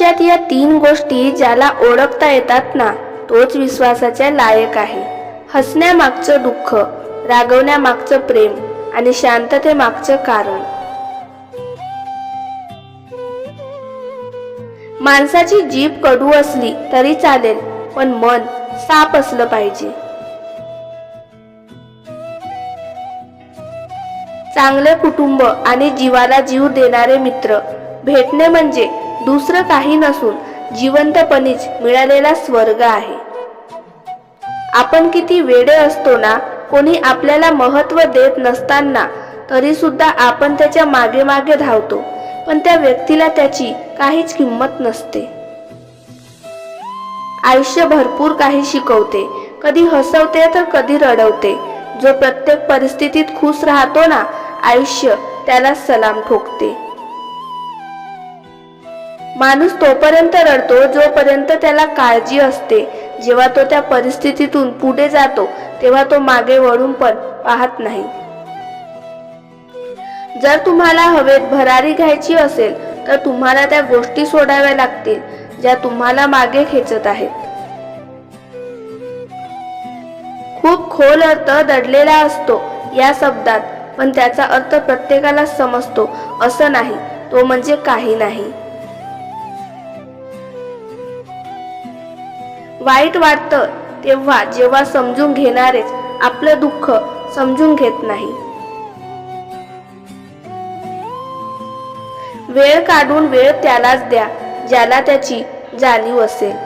आयुष्यात या तीन गोष्टी ज्याला ओळखता येतात ना तोच विश्वासाच्या लायक आहे. हसण्यामागचं दुःख रागवण्यामागचं प्रेम आणि शांततेमागचं कारण. माणसाची जीभ कडू असली तरी चालेल पण मन साप असलं पाहिजे. चांगले कुटुंब आणि जीवाला जीव देणारे मित्र भेटणे म्हणजे दुसरं काही नसून जिवंतपणीच मिळालेला स्वर्ग आहे. आपण किती वेडे असतो ना कोणी आपल्याला महत्त्व देत नसताना तरी सुद्धा आपण त्याच्यामागे मागे धावतो पण त्या व्यक्तीला त्याची काहीच किंमत नसते. आयुष्य भरपूर काही शिकवते कधी हसवते तर कधी रडवते. जो प्रत्येक परिस्थितीत खुश राहतो ना आयुष्य त्याला सलाम ठोकते. माणूस तोपर्यंत रडतो जोपर्यंत त्याला काळजी असते. जेव्हा तो त्या परिस्थितीतून पुढे जातो तेव्हा तो मागे वळून पण पाहत नाही. जर तुम्हाला हवेत भरारी घ्यायची असेल तर तुम्हाला त्या गोष्टी सोडाव्या लागतील ज्या तुम्हाला मागे खेचत आहेत. खूप खोल अर्थ दडलेला असतो या शब्दात पण त्याचा अर्थ प्रत्येकाला समजतो. असं नाही तो म्हणजे काही नाही. वाईट वाटतं तेव्हा जेव्हा समजून घेणारेच आपलं दुःख समजून घेत नाही. वेळ काढून वेळ त्यालाच द्या ज्याला त्याची जाणीव असेल.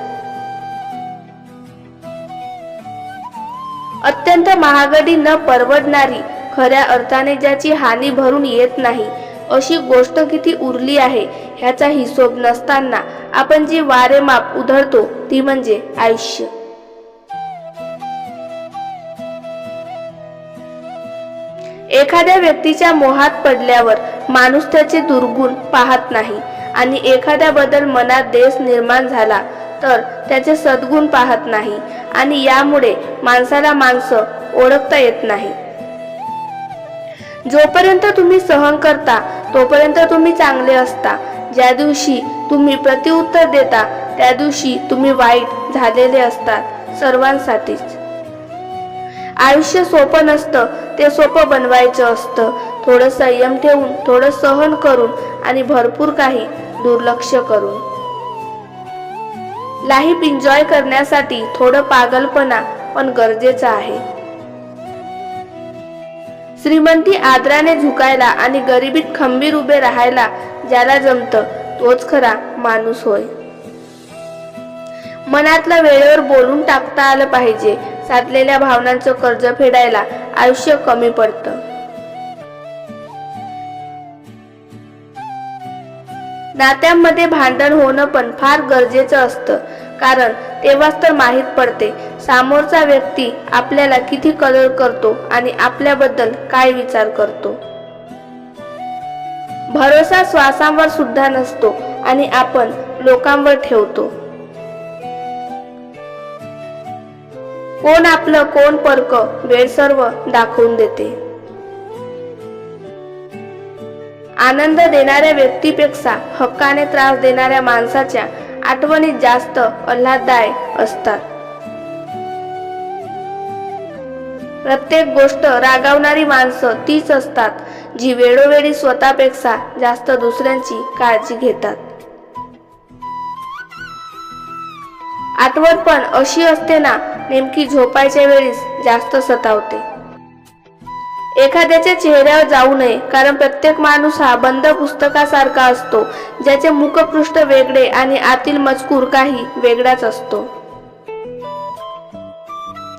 अत्यंत महागडी न परवडणारी खऱ्या अर्थाने ज्याची हानी भरून येत नाही अशी गोष्ट किती उरली आहे ह्याचा हिशोब नसताना आपण जी वारेमाप उधळतो ती म्हणजे आयुष्य. एखाद्या व्यक्तीच्या मोहात पडल्यावर माणूस त्याचे दुर्गुण पाहत नाही आणि एखाद्याबद्दल मनात देश निर्माण झाला तर त्याचे सद्गुण पाहत नाही आणि यामुळे माणसाला माणसं ओळखता येत नाही. जोपर्यंत तुम्ही सहन करता तोपर्यंत तुम्ही चांगले असता. ज्या दिवशी तुम्ही प्रतिउत्तर देता त्या दिवशी तुम्ही वाईट झालेले असतात सर्वांसाठीच. आयुष्य सोपं नसतं ते सोपं बनवायचं असतं. थोडं संयम ठेवून थोडं सहन करून आणि भरपूर काही दुर्लक्ष करून. लाईफ एन्जॉय करण्यासाठी थोडं पागलपणा पण गरजेचं आहे. श्रीमंती आदराने झुकायला आणि गरिबीत खंबीर उभे राहायला ज्याला जमतं तोच खरा माणूस होय. मनातला वेळेवर बोलून टाकता आलं पाहिजे साधलेल्या भावनांचं कर्ज फेडायला आयुष्य कमी पडतं. नात्यांमध्ये भांडण होणं पण फार गरजेचं असतं. कारण तेव्हाच तर माहीत पडते. समोरचा व्यक्ती आपल्याला किती कदर करतो आणि आपल्याबद्दल काय विचार करतो? भरोसा श्वासांवर सुद्धा नसतो आणि आपण लोकांवर ठेवतो. कोण आपलं कोण पर्क वेळ सर्व दाखवून देते. आनंद देणाऱ्या व्यक्तीपेक्षा हक्काने त्रास देणाऱ्या माणसाच्या आठवणी जास्त आल्हाददायक असतात. प्रत्येक गोष्ट रागावणारी माणसं तीच असतात जी वेळोवेळी स्वतःपेक्षा जास्त दुसऱ्यांची काळजी घेतात. आठवण पण अशी असते ना नेमकी झोपायच्या वेळीस जास्त सतावते. एखाद्याच्या चेहऱ्यावर जाऊ नये कारण प्रत्येक माणूस हा बंद पुस्तकासारखा असतो ज्याचे मुखपृष्ठ वेगळे आणि आतील मजकूर काही वेगळाच असतो.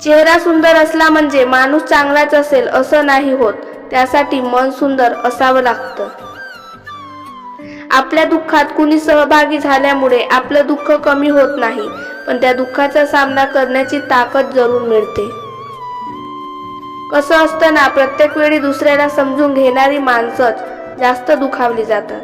चेहरा सुंदर असला म्हणजे माणूस चांगलाच असेल असं नाही होत त्यासाठी मन सुंदर असावं लागतं. आपल्या दुःखात कुणी सहभागी झाल्यामुळे आपलं दुःख कमी होत नाही पण त्या दुःखाचा सामना करण्याची ताकद जरूर मिळते. असं असताना प्रत्येक वेळी दुसऱ्याला समजून घेणारी माणसंच जास्त दुखावली जातात.